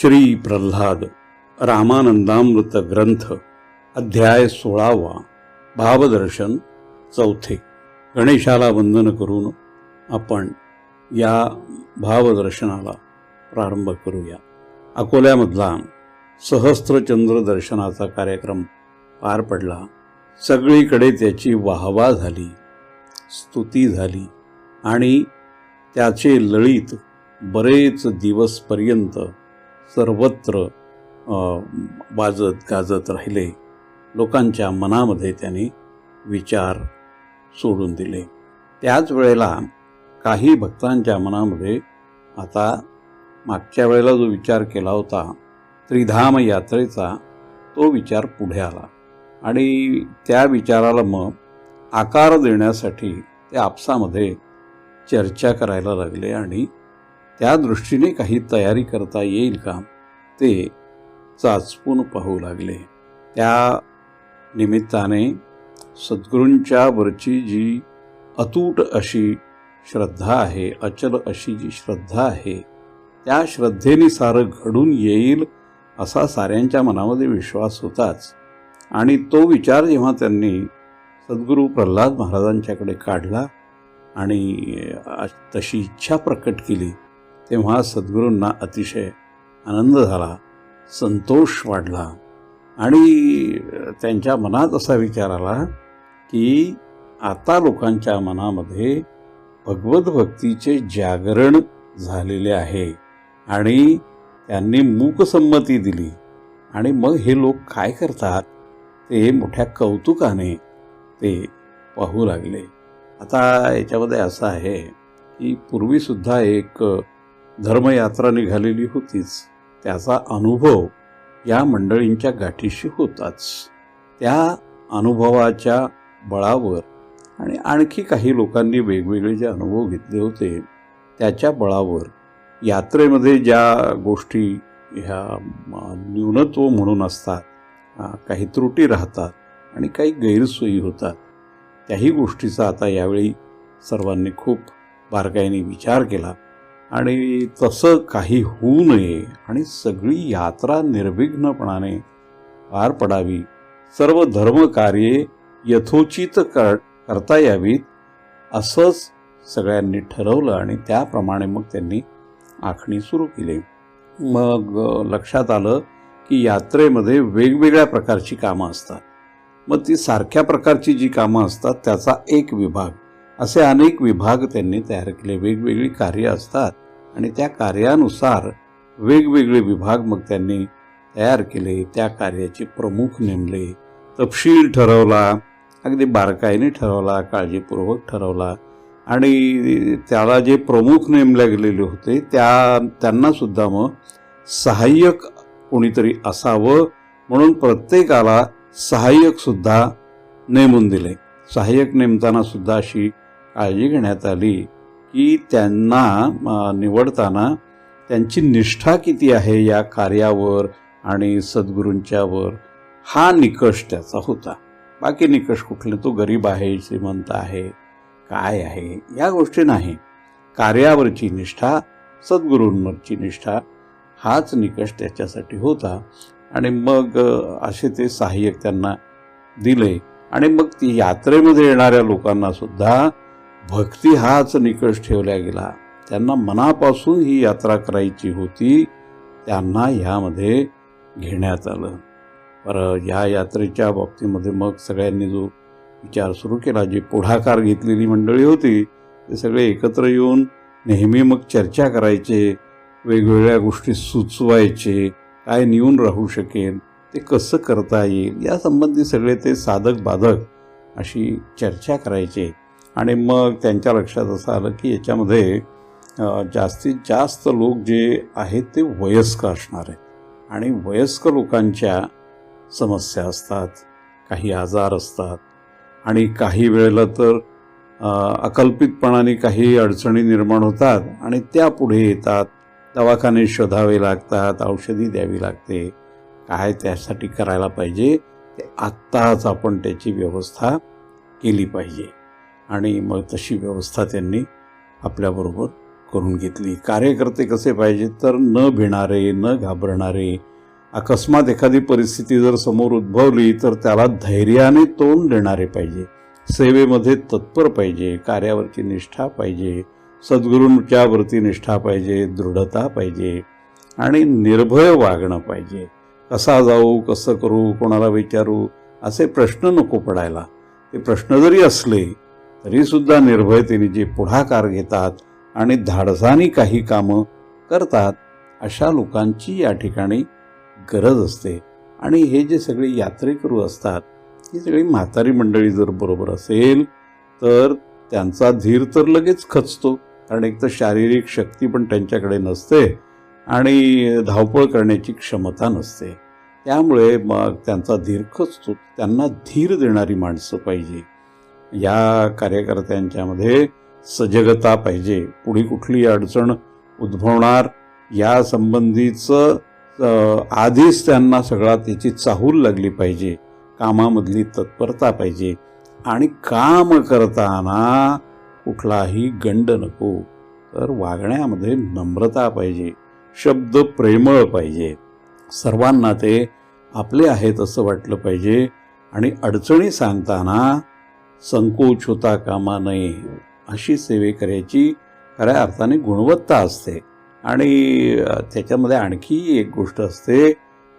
श्री प्रल्हाद रामानंदामृत ग्रंथ अध्याय सोळावा भावदर्शन चौथे. गणेशाला वंदन करून आपण या भावदर्शनाला प्रारंभ करूया. अकोल्यामधला सहस्त्रचंद्र दर्शनाचा कार्यक्रम पार पडला. सगळीकडे त्याची वाहवा झाली स्तुती झाली आणि त्याचे लळीत बरेच दिवसपर्यंत सर्वत्र वाजत गाजत राहिले. लोकांच्या मनामध्ये त्यांनी विचार सोडून दिले. त्याच वेळेला काही भक्तांच्या मनामध्ये आता मागच्या वेळेला जो विचार केला होता त्रिधाम यात्रेचा तो विचार पुढे आला. आणि त्या विचाराला मग आकार देण्यासाठी ते आपसामध्ये चर्चा करायला लागले आणि त्या दृष्टीने काही तयारी करता येईल का? ते चाचपून पाहू लागले. त्या निमित्ताने सद्गुरूंच्यावरची जी अतूट अशी श्रद्धा आहे अचल अशी जी श्रद्धा आहे त्या श्रद्धेने सारं घडून येईल असा साऱ्यांच्या मनामध्ये विश्वास होताच. आणि तो विचार जेव्हा त्यांनी सद्गुरू प्रल्हाद महाराजांच्याकडे काढला आणि तशी इच्छा प्रकट केली तेव्हा सद्गुरूंना अतिशय आनंद झाला संतोष वाढला आणि त्यांच्या मनात असा विचार आला की आता लोकांच्या मनामध्ये भगवत भक्तीचे जागरण झालेले आहे आणि त्यांनी मूकसंमती दिली आणि मग हे लोक काय करतात? ते मोठ्या कौतुकाने ते पाहू लागले. आता याच्यामध्ये असं आहे की पूर्वीसुद्धा एक धर्मयात्रा निघालेली होतीच. त्याचा अनुभव या मंडळींच्या गाठीशी होताच. त्या अनुभवाच्या बळावर आणि आणखी काही लोकांनी वेगवेगळे जे अनुभव घेतले होते त्याच्या बळावर यात्रेमध्ये ज्या गोष्टी ह्या न्यूनत्व म्हणून असतात काही त्रुटी राहतात आणि काही गैरसोयी होतात त्याही गोष्टीचा आता यावेळी सर्वांनी खूप बारकाईने विचार केला. आणि तसं काही होऊ नये आणि सगळी यात्रा निर्विघ्नपणाने पार पडावी. सर्व धर्मकार्ये यथोचित कर करता यावीत असंच सगळ्यांनी ठरवलं आणि त्याप्रमाणे मग त्यांनी आखणी सुरू केली. मग लक्षात आलं की यात्रेमध्ये वेगवेगळ्या प्रकारची कामं असतात. मग ती सारख्या प्रकारची जी कामं असतात त्याचा एक विभाग असे अनेक विभाग त्यांनी तयार केले. वेगवेगळी कार्य असतात आणि त्या कार्यानुसार वेगवेगळे विभाग मग त्यांनी तयार केले. त्या कार्याचे प्रमुख नेमले. तपशील ठरवला अगदी बारकाईने ठरवला काळजीपूर्वक ठरवला आणि त्याला जे प्रमुख नेमले गेलेले होते त्या त्यांनासुद्धा मग सहाय्यक कोणीतरी असावं म्हणून प्रत्येकाला सहाय्यकसुद्धा नेमून दिले. सहाय्यक नेमताना सुद्धा अशी काळजी घेण्यात आली की त्यांना निवडताना त्यांची निष्ठा किती आहे या कार्यावर आणि सद्गुरूंच्यावर हा निकष त्याचा होता. बाकी निकष कुठले? तो गरीब आहे श्रीमंत आहे काय आहे? या गोष्टी नाही. कार्यावरची निष्ठा सद्गुरूंवरची निष्ठा हाच निकष त्याच्यासाठी होता. आणि मग असे ते सहाय्यक त्यांना दिले. आणि मग ती यात्रेमध्ये येणाऱ्या लोकांना सुद्धा भक्ती हाच निकष ठेवला गेला. त्यांना मनापासून ही यात्रा करायची होती त्यांना ह्यामध्ये घेण्यात आलं. बरं या यात्रेच्या बाबतीमध्ये मग सगळ्यांनी जो विचार सुरू केला जी पुढाकार घेतलेली मंडळी होती ते सगळे एकत्र येऊन नेहमी मग चर्चा करायचे वेगवेगळ्या गोष्टी सुचवायचे काय नेऊन राहू शकेल ते कसं करता येईल यासंबंधी सगळे ते साधक बाधक अशी चर्चा करायचे. आणि मग त्यांच्या लक्षात असं आलं की याच्यामध्ये जास्तीत जास्त लोक जे आहेत ते वयस्क असणार आहेत. आणि वयस्क लोकांच्या समस्या असतात काही आजार असतात आणि काही वेळेला तर अकल्पितपणाने काही अडचणी निर्माण होतात आणि त्या पुढे येतात. दवाखाने शोधावे लागतात औषधी द्यावी लागते. काय त्यासाठी करायला पाहिजे? ते आत्ताच आपण त्याची व्यवस्था केली पाहिजे. आणि मग तशी व्यवस्था त्यांनी आपल्याबरोबर करून घेतली. कार्यकर्ते कसे पाहिजेत तर न भिणारे न घाबरणारे. अकस्मात एखादी परिस्थिती जर समोर उद्भवली तर त्याला धैर्याने तोंड देणारे पाहिजे. सेवेमध्ये तत्पर पाहिजे कार्यावरची निष्ठा पाहिजे सद्गुरूंच्या वरती निष्ठा पाहिजे दृढता पाहिजे आणि निर्भय वागणं पाहिजे. कसा जाऊ कसं करू कोणाला विचारू असे प्रश्न नको पडायला. ते प्रश्न जरी असले तरीसुद्धा निर्भयतेने जे पुढाकार घेतात आणि धाडसाने काही कामं करतात अशा लोकांची या ठिकाणी गरज असते. आणि हे जे सगळे यात्रेकरू असतात ही सगळी म्हातारी मंडळी जर बरोबर असेल तर त्यांचा धीर तर लगेच खचतो. कारण एक तर शारीरिक शक्ती पण त्यांच्याकडे नसते आणि धावपळ करण्याची क्षमता नसते. त्यामुळे मग त्यांचा धीर खचतो. त्यांना धीर देणारी माणसं पाहिजे. या कार्यकर्त्यांच्यामध्ये सजगता पाहिजे. पुढे कुठली अडचण उद्भवणार या संबंधीचं आधीच त्यांना सगळा त्याची चाहूल लागली पाहिजे. कामामधली तत्परता पाहिजे. आणि काम करताना कुठलाही गंड नको. तर वागण्यामध्ये नम्रता पाहिजे. शब्द प्रेमळ पाहिजे. सर्वांना ते आपले आहेत असं वाटलं पाहिजे. आणि अडचणी सांगताना संकोच होता कामा नये अशी सेवेकऱ्याची खऱ्या अर्थाने गुणवत्ता असते. आणि त्याच्यामध्ये आणखी एक गोष्ट असते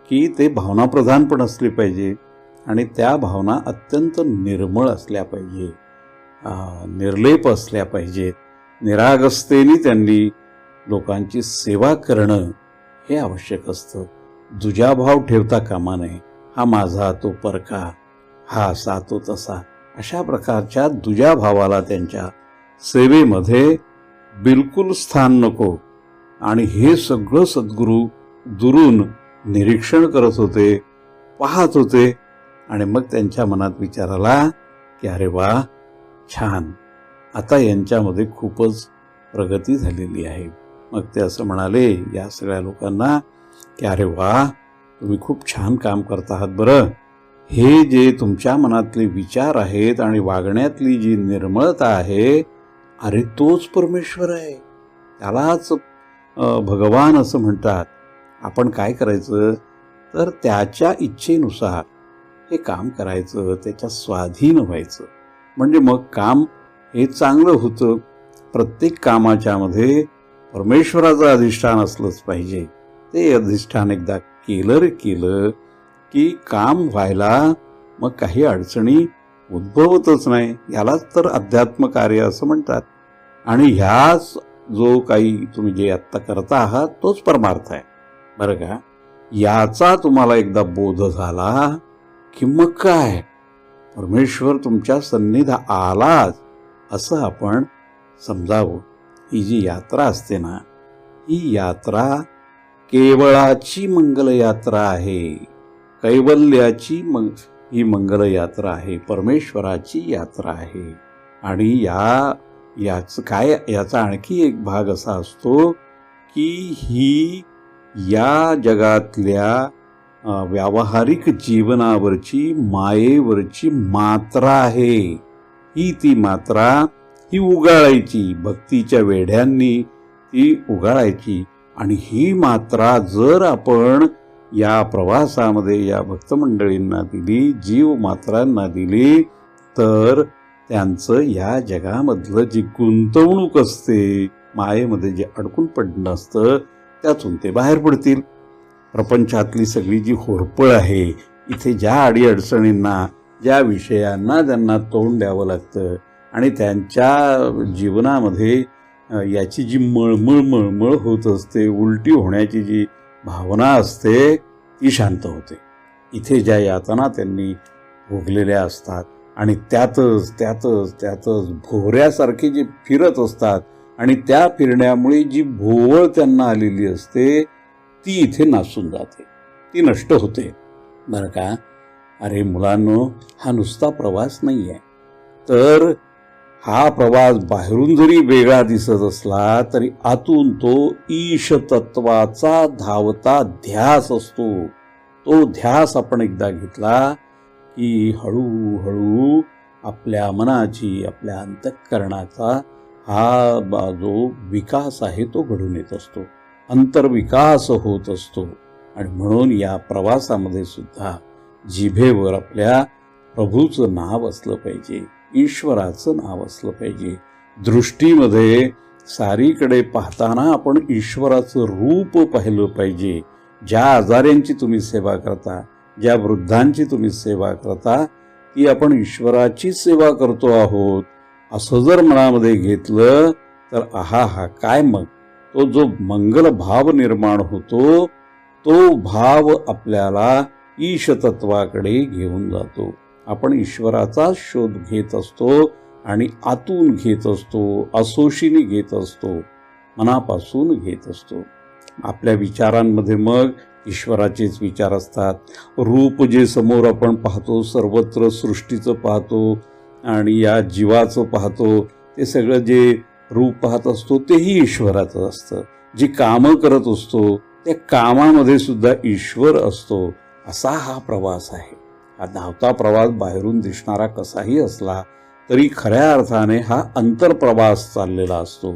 की ते भावनाप्रधान पण असली पाहिजे आणि त्या भावना अत्यंत निर्मळ असल्या पाहिजे. निर्लेप असल्या पाहिजेत. निरागसतेने त्यांनी लोकांची सेवा करणं हे आवश्यक असतं. दुजाभाव ठेवता कामा नये. हा माझा तो परका. हा असा तो तसा. अशा प्रकारच्या दुजाभावाला त्यांच्या सेवेमध्ये बिलकुल स्थान नको. आणि हे सगळं सद्गुरू दुरून निरीक्षण करत होते पाहत होते आणि मग त्यांच्या मनात विचार आला की अरे वा छान. आता यांच्यामध्ये खूपच प्रगती झालेली आहे. मग ते असं म्हणाले या सगळ्या लोकांना की अरे वा तुम्ही खूप छान काम करत आहात बरं. हे जे तुमच्या मनातले विचार आहेत आणि वागण्यातली जी निर्मळता आहे अरे तोच परमेश्वर आहे. त्यालाच भगवान असं म्हणतात. आपण काय करायचं? तर त्याच्या इच्छेनुसार हे काम करायचं त्याच्या स्वाधीन व्हायचं. म्हणजे मग काम हे चांगलं होतं. प्रत्येक कामाच्यामध्ये परमेश्वराचं अधिष्ठान असलंच पाहिजे. ते अधिष्ठान एकदा केलं रे केलं की काम व्हायला मग काही अडचणी उद्भवतच नाही. यालाच तर अध्यात्म कार्य असं म्हणतात. आणि ह्याच जो काही तुम्ही जे आत्ता करता आहात तोच परमार्थ आहे. बरं का? याचा तुम्हाला एकदा बोध झाला की मग काय? परमेश्वर तुमच्या सन्निध आलाच असं आपण समजावं. ही जी यात्रा असते ना ही यात्रा केवळाची मंगल यात्रा आहे. कैवल्याची मंग ही मंगल यात्रा आहे परमेश्वराची यात्रा आहे. आणि या याच काय याचा आणखी एक भाग असा असतो की ही या जगातल्या व्यावहारिक जीवनावरची मायेवरची मात्रा आहे. ही ती मात्रा ही उगाळायची भक्तीच्या वेढ्यांनी ती उगाळायची. आणि ही मात्रा जर आपण या प्रवासामध्ये या भक्तमंडळींना दिली जीव मात्रांना दिली तर त्यांचं या जगामधलं जी गुंतवणूक असते मायेमध्ये जे अडकून पडणं असतं त्यातून ते बाहेर पडतील. प्रपंचातली सगळी जी होरपळ आहे इथे ज्या अडीअडचणींना ज्या विषयांना त्यांना तोंड द्यावं लागतं आणि त्यांच्या जीवनामध्ये याची जी मळमळ मळमळ होत असते उलटी होण्याची जी भावना असते ती शांत होते. इथे ज्या यातना त्यांनी भोगलेल्या असतात आणि त्यातच त्यातच त्यातच भोवऱ्यासारखे जे फिरत असतात आणि त्या फिरण्यामुळे जी भोवळ त्यांना आलेली असते ती इथे नासून जाते. ती नष्ट होते. बरं का? अरे मुलांनो हा नुसता प्रवास नाही आहे तर हा प्रवास बाहेरून जरी वेगळा दिसत असला तरी आतून तो ईश तत्वाचा धावता ध्यास असतो. तो ध्यास आपण एकदा घेतला की हळूहळू आपल्या मनाची आपल्या अंतःकरणाचा हा बा- जो विकास आहे तो घडून येत असतो. अंतर्विकास होत असतो. आणि म्हणून या प्रवासामध्ये सुद्धा जिभेवर आपल्या प्रभूचं नाव असलं पाहिजे. ईश्वराचं नाव असलं पाहिजे. दृष्टीमध्ये सारीकडे पाहताना आपण ईश्वराचं रूप पाहिलं पाहिजे. ज्या आजाऱ्यांची तुम्ही सेवा करता ज्या वृद्धांची तुम्ही सेवा करता ती आपण ईश्वराची सेवा करतो आहोत. असं जर मनामध्ये घेतलं तर आहा हा काय मग? तो जो मंगल भाव निर्माण होतो तो भाव आपल्याला ईशतत्वाकडे घेऊन जातो. आपण ईश्वराचा शोध घेत असतो आणि आतून घेत असतो असोशीने घेत असतो मनापासून घेत असतो. आपल्या विचारांमध्ये मग ईश्वराचेच विचार असतात. रूप जे समोर आपण पाहतो सर्वत्र सृष्टीचं पाहतो आणि या जीवाचं पाहतो ते सगळं जे रूप पाहत असतो तेही ईश्वराचं असतं. जी कामं करत असतो त्या कामामध्ये सुद्धा ईश्वर असतो असा हा प्रवास आहे. हा धावता प्रवास बाहेरून दिसणारा कसाही असला तरी खऱ्या अर्थाने हा अंतरप्रवास चाललेला असतो.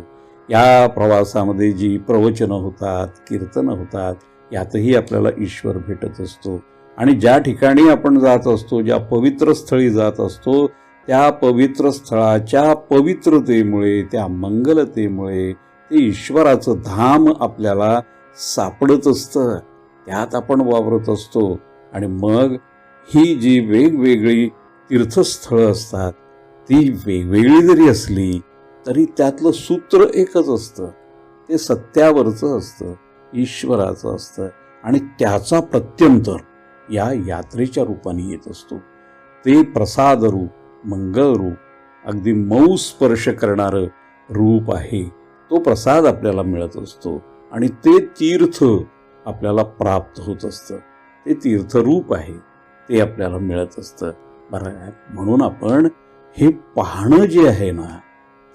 या प्रवासामध्ये जी प्रवचनं होतात कीर्तनं होतात यातही आपल्याला ईश्वर भेटत असतो. आणि ज्या ठिकाणी आपण जात असतो ज्या पवित्र स्थळी जात असतो त्या पवित्र स्थळाच्या पवित्रतेमुळे त्या मंगलतेमुळे ते ईश्वराचं धाम आपल्याला सापडत असतं. त्यात आपण वावरत असतो. आणि मग ही जी वेगवेगळी तीर्थस्थळं असतात ती वेगवेगळी जरी असली तरी त्यातलं सूत्र एकच असतं. ते सत्यावरचं असतं ईश्वराचं असतं आणि त्याचा प्रत्यंतर या यात्रेच्या रूपाने येत असतो. ते प्रसाद रूप मंगळ रूप अगदी मऊ स्पर्श करणारं रूप आहे. तो प्रसाद आपल्याला मिळत असतो आणि ते तीर्थ आपल्याला प्राप्त होत असतं. ते तीर्थरूप आहे. ते आपल्याला मिळत असतं. बरं म्हणून आपण हे पाहणं जे आहे ना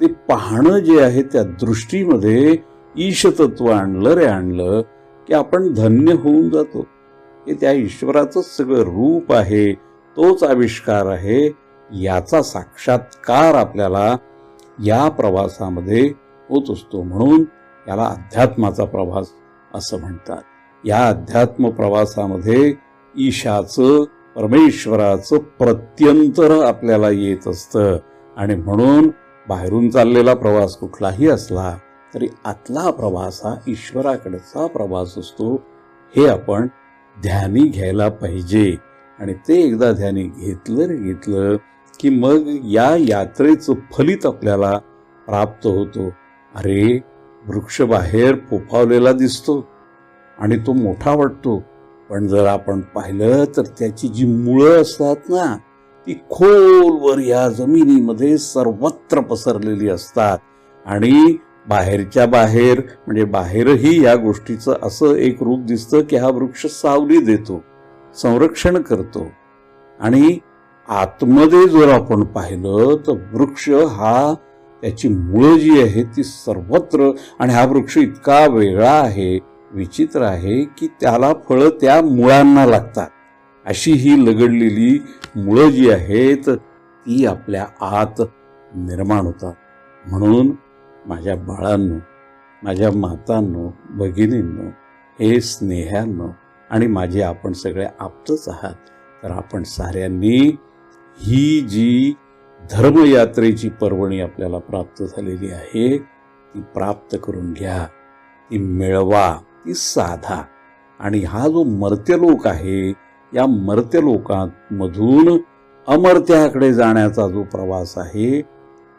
ते पाहणं जे आहे त्या दृष्टीमध्ये ईशतत्व आणलं रे आणलं की आपण धन्य होऊन जातो. हे त्या ईश्वराचंच सगळं रूप आहे तोच आविष्कार आहे याचा साक्षात्कार आपल्याला या प्रवासामध्ये होत असतो. म्हणून याला अध्यात्माचा प्रवास असं म्हणतात. या अध्यात्म प्रवासामध्ये ईशाचं परमेश्वराचं प्रत्यंतर आपल्याला येत असतं. आणि म्हणून बाहेरून चाललेला प्रवास कुठलाही असला तरी आतला प्रवास हा ईश्वराकडचा प्रवास असतो. हे आपण ध्यानी घ्यायला पाहिजे. आणि ते एकदा ध्यानी घेतलं घेतलं की मग या यात्रेचं फलित आपल्याला प्राप्त होतो. अरे वृक्ष बाहेर फोफावलेला दिसतो आणि तो मोठा वाटतो. पण जर आपण पाहिलं तर त्याची जी मुळं असतात ना ती खोलवर या जमिनीमध्ये सर्वत्र पसरलेली असतात. आणि बाहेरच्या बाहेर म्हणजे बाहेरही या गोष्टीचं असं एक रूप दिसतं की हा वृक्ष सावली देतो संरक्षण करतो. आणि आतमध्ये जर आपण पाहिलं तर वृक्ष हा त्याची मुळं जी आहे ती सर्वत्र आणि हा वृक्ष इतका वेगळा आहे विचित्र आहे की त्याला फळं त्या मुळांना लागतात. अशी ही लगडलेली मुळं जी आहेत ती आपल्या आत निर्माण होतात. म्हणून माझ्या बाळांनो माझ्या मातांनो भगिनींनो हे स्नेहांनो आणि माझे आपण सगळे आपतच आहात तर आपण साऱ्यांनी ही जी धर्मयात्रेची पर्वणी आपल्याला प्राप्त झालेली आहे ती प्राप्त करून घ्या ती मिळवा. की साधा. आणि हा जो मर्त्यलोक आहे या मर्त्यलोकांमधून अमर्त्याकडे जाण्याचा जो प्रवास आहे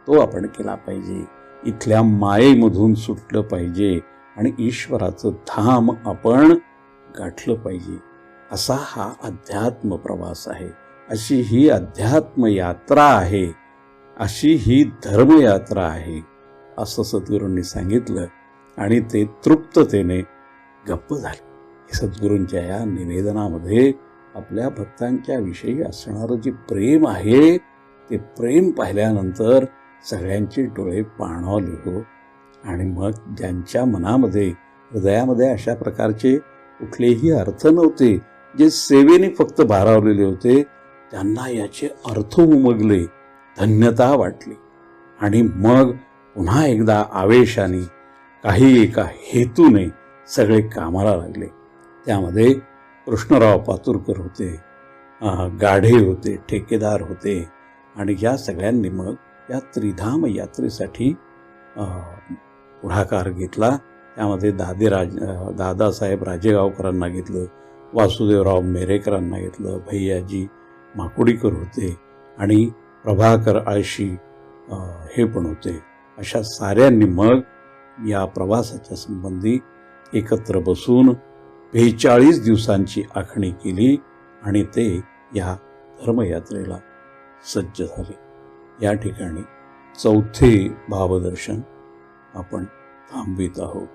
तो आपण केला पाहिजे. इथल्या मायेमधून सुटलं पाहिजे आणि ईश्वराचं धाम आपण गाठलं पाहिजे. असा हा अध्यात्म प्रवास आहे. अशी ही अध्यात्म यात्रा आहे. अशी ही धर्मयात्रा आहे. असं सद्गुरूंनी सांगितलं आणि ते तृप्ततेने गप्प झाले. हे सद्गुरूंच्या या निवेदनामध्ये आपल्या भक्तांच्या विषयी असणारं जे प्रेम आहे ते प्रेम पाहिल्यानंतर सगळ्यांचे डोळे पाणावले हो आणि मग ज्यांच्या मनामध्ये हृदयामध्ये अशा प्रकारचे कुठलेही अर्थ नव्हते जे सेवेने फक्त भारावलेले होते त्यांना याचे अर्थ उमगले धन्यता वाटली. आणि मग पुन्हा एकदा आवेशाने काही एका हेतूने सगळे कामाला लागले. त्यामध्ये कृष्णराव पातुरकर होते गाढे होते ठेकेदार होते आणि या सगळ्यांनी मग या त्रिधाम यात्रेसाठी पुढाकार घेतला. त्यामध्ये दादेराज राज दादासाहेब राजेगावकरांना घेतलं वासुदेवराव मेरेकरांना घेतलं भैयाजी माकुडीकर होते आणि प्रभाकर आळशी हे पण होते. अशा साऱ्यांनी मग या प्रवासाच्या संबंधी एकत्र बसून बेचाळीस दिवसांची आखणी केली आणि ते या धर्मयात्रेला सज्ज झाले. या ठिकाणी चौथे भावदर्शन आपण थांबवित आहोत.